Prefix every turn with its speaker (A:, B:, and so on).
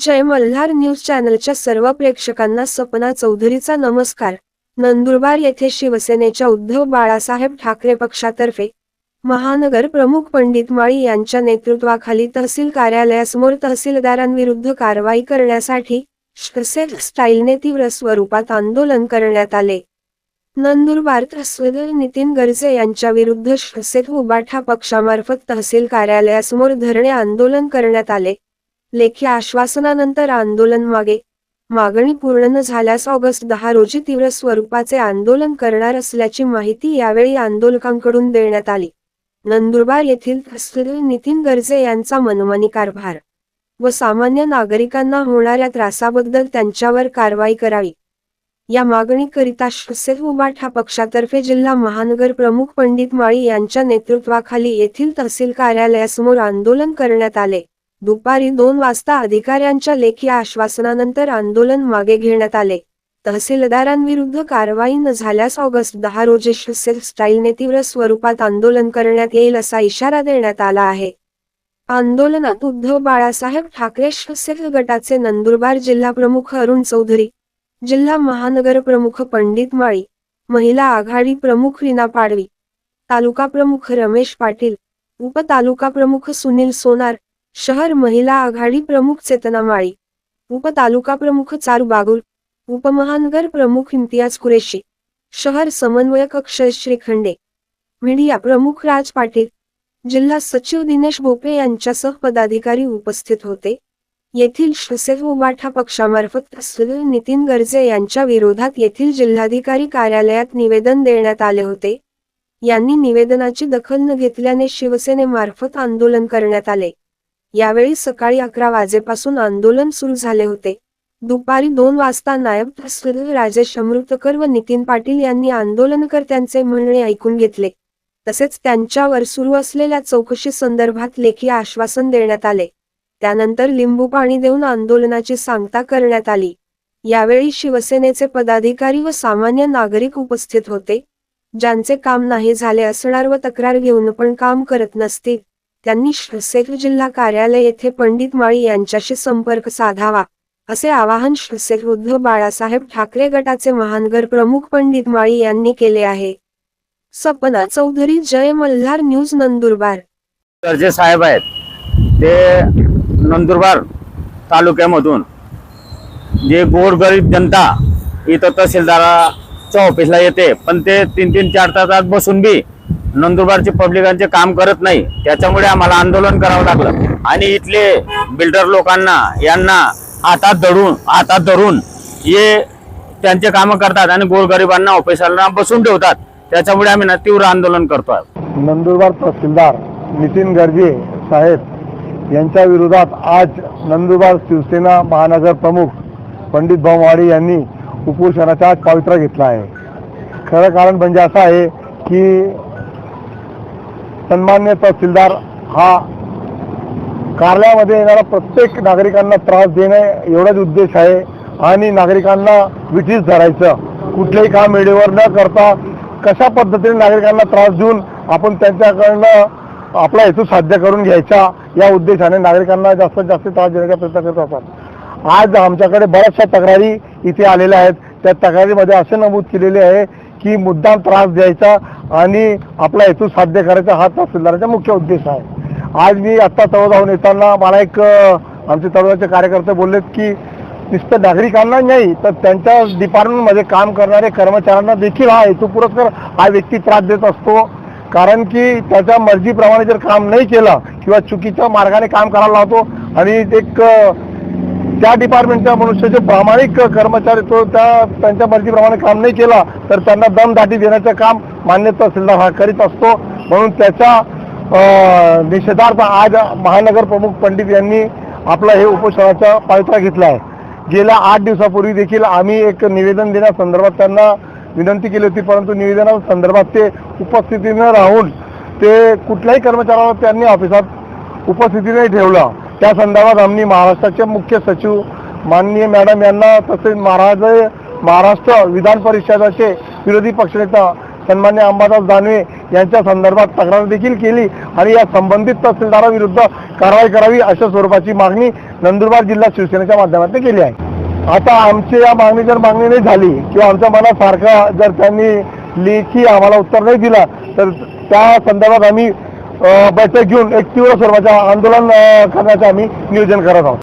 A: जय Malhar news चॅनलच्या सर्व प्रेक्षकांना सपना चौधरीचा नमस्कार. नंदुरबार येथे शिवसेनेच्या उद्धव बाळासाहेब ठाकरे पक्षातर्फे महानगर प्रमुख पंडित माळी यांच्या नेतृत्वाखाली तहसील कार्यालयासमोर तहसीलदारांविरुद्ध कारवाई करण्यासाठी स्टाईलने तीव्र स्वरूपात आंदोलन करण्यात आले. नंदुरबार तहसीलदार नितीन गर्जे यांच्या विरुद्ध शसेत उबाठा पक्षामार्फत तहसील कार्यालयासमोर धरणे आंदोलन करण्यात आले. लेखी आश्वासनानंतर आंदोलन मागे. मागणी पूर्ण न झाल्यास ऑगस्ट दहा रोजी तीव्र स्वरूपाचे आंदोलन करणार असल्याची माहिती यावेळी आंदोलकांकडून देण्यात आली. नंदुरबार येथील नितीन गर्जे यांचा मनमानी कारभार व सामान्य नागरिकांना होणाऱ्या त्रासाबद्दल त्यांच्यावर कारवाई करावी. या मागणीकरिता शस्सेद उबाट हा पक्षातर्फे जिल्हा महानगर प्रमुख पंडित माळी यांच्या नेतृत्वाखाली येथील तहसील कार्यालयासमोर आंदोलन करण्यात आले. दुपारी दोन वाजता अधिकाऱ्यांच्या लेखी आश्वासनानंतर आंदोलन मागे घेण्यात आले. तहसीलदारांविरुद्ध कारवाई न झाल्यास ऑगस्ट दहा रोजी शसेल स्टाईलने तीव्र स्वरूपात आंदोलन करण्यात येईल असा इशारा देण्यात आला आहे. आंदोलनात उद्धव बाळासाहेब ठाकरे शसेल गटाचे नंदुरबार जिल्हा प्रमुख अरुण चौधरी जिल्हा महानगर प्रमुख पंडित माळी महिला आघाडी प्रमुख रीना पाडवी तालुका प्रमुख रमेश पाटील उपतालुका प्रमुख सुनील सोनार शहर महिला आघाडी प्रमुख चेतना माळी उपतालुका प्रमुख चारू बागुल उपमहानगर प्रमुख इम्तियाज कुरेशी शहर समन्वयक अक्षय श्रीखंडे मीडिया प्रमुख राज पाटील जिल्हा सचिव दिनेश भोपे यांच्यासह पदाधिकारी उपस्थित होते. येथील शसेल उबाठा पक्षामार्फत नितीन गर्जे यांच्या विरोधात येथील जिल्हाधिकारी कार्यालयात निवेदन देण्यात आले होते. यांनी निवेदनाची दखल न घेतल्याने शिवसेनेमार्फत आंदोलन करण्यात आले. यावेळी सकाळी अकरा वाजेपासून आंदोलन सुरू झाले होते. दुपारी दोन वाजता नायब तहसीलदार राजेश अमृतकर व नितीन पाटील यांनी आंदोलनकर्त्यांचे म्हणणे ऐकून घेतले. तसेच त्यांच्यावर सुरू असलेल्या चौकशी संदर्भात लेखी आश्वासन देण्यात आले. त्यानंतर लिंबू पाणी देऊन आंदोलनाची सांगता करण्यात आली. यावेळी शिवसेनेचे पदाधिकारी व सामान्य नागरिक उपस्थित होते. ज्यांचे काम नाही झाले असणार व तक्रार घेऊन पण काम करत नसतील त्यांनी शिवसेना जिल्हा कार्यालय येथे पंडित माळी यांच्याशी संपर्क साधावा असे आवाहन शिवसेना उद्धव बाळासाहेब ठाकरे गटाचे महानगर प्रमुख पंडित माळी यांनी केले आहे. सपना चौधरी जय मल्हार न्यूज नंदुरबार.
B: जे साहेब आहेत ते नंदुरबार तालुक्यामधून जे गोरगरीब जनता इथं तहसीलदाराच्या ऑफिसला येते पण ते तीन तीन चार तासात बसून बी नंदुरबारचे पब्लिकांचे काम करत नाही. त्याच्यामुळे आम्हाला आंदोलन करावं लागलं. आणि इथले बिल्डर लोकांना यांना हातात धरून हातात धरून हे त्यांचे कामं करतात आणि गोरगरिबांना ऑफिसला बसून ठेवतात. त्याच्यामुळे आम्ही ना तीव्र आंदोलन करतोय.
C: नंदुरबार तहसीलदार नितीन गर्जे साहेब यांच्या विरोधात आज नंदुरबार शिवसेना महानगर प्रमुख पंडित भाऊवाडी यांनी उपोषणाचा आज पवित्रा घेतला आहे. खरं कारण म्हणजे असं आहे की सन्मान्य तहसीलदार हा कार्यामध्ये येणारा प्रत्येक नागरिकांना त्रास देणे एवढाच उद्देश आहे आणि नागरिकांना विठीस धरायचं. कुठलेही काम वेळेवर न करता कशा पद्धतीने नागरिकांना त्रास देऊन आपण त्यांच्याकडनं आपला हेतू साध्य करून घ्यायचा या उद्देशाने नागरिकांना जास्तीत जास्त त्रास देण्याचा प्रयत्न करत असतात. आज आमच्याकडे बऱ्याचशा तक्रारी इथे आलेल्या आहेत. त्या तक्रारीमध्ये असे नमूद केलेले आहे की मुद्दाम त्रास द्यायचा आणि आपला हेतू साध्य करायचा हा तहसीलदाराचा मुख्य उद्देश आहे. आज मी आत्ता तळ जाऊन येताना मला एक आमचे तळोदाचे कार्यकर्ते बोललेत की नुसतं नागरिकांना नाही तर त्यांच्या डिपार्टमेंटमध्ये काम करणारे कर्मचाऱ्यांना देखील हा हेतू पुरस्कार हा व्यक्ती त्रास देत असतो. कारण की त्याच्या मर्जीप्रमाणे जर काम नाही केलं किंवा चुकीच्या मार्गाने काम करायला लावतो आणि एक त्या डिपार्टमेंटच्या मनुष्याचे प्रामाणिक कर्मचारी तो त्या त्यांच्या मर्जीप्रमाणे काम नाही केला तर त्यांना दमदाटी देण्याचं काम मान्य तहसीलदार हा करीत असतो. म्हणून त्याच्या निषेधार्थ आज महानगर प्रमुख पंडित यांनी आपला हे उपोषणाचा पावित्रा घेतला आहे. गेल्या आठ दिवसापूर्वी देखील आम्ही एक निवेदन देण्यासंदर्भात त्यांना विनंती केली होती परंतु निवेदनासंदर्भात ते उपस्थितीनं राहून ते कुठल्याही कर्मचाऱ्याला त्यांनी ऑफिसात उपस्थिती नाही ठेवलं. त्या संदर्भात आम्ही महाराष्ट्राचे मुख्य सचिव माननीय मॅडम यांना तसेच महाराज महाराष्ट्र विधान परिषदाचे विरोधी पक्षनेता सन्मान्य अंबादास दानवे यांच्या संदर्भात तक्रार देखील केली आणि या संबंधित तहसीलदाराविरुद्ध कारवाई करावी अशा स्वरूपाची मागणी नंदुरबार जिल्हा शिवसेनेच्या माध्यमातून केली आहे. आता आमची या मागणी जर मागणी नाही झाली किंवा आमच्या मनासारखा जर त्यांनी लेखी आम्हाला उत्तर नाही दिला तर त्या संदर्भात आम्ही बैठक घेऊन एक तीव्र स्वरूपाचे आंदोलन करण्याचं आम्ही नियोजन करत आहोत.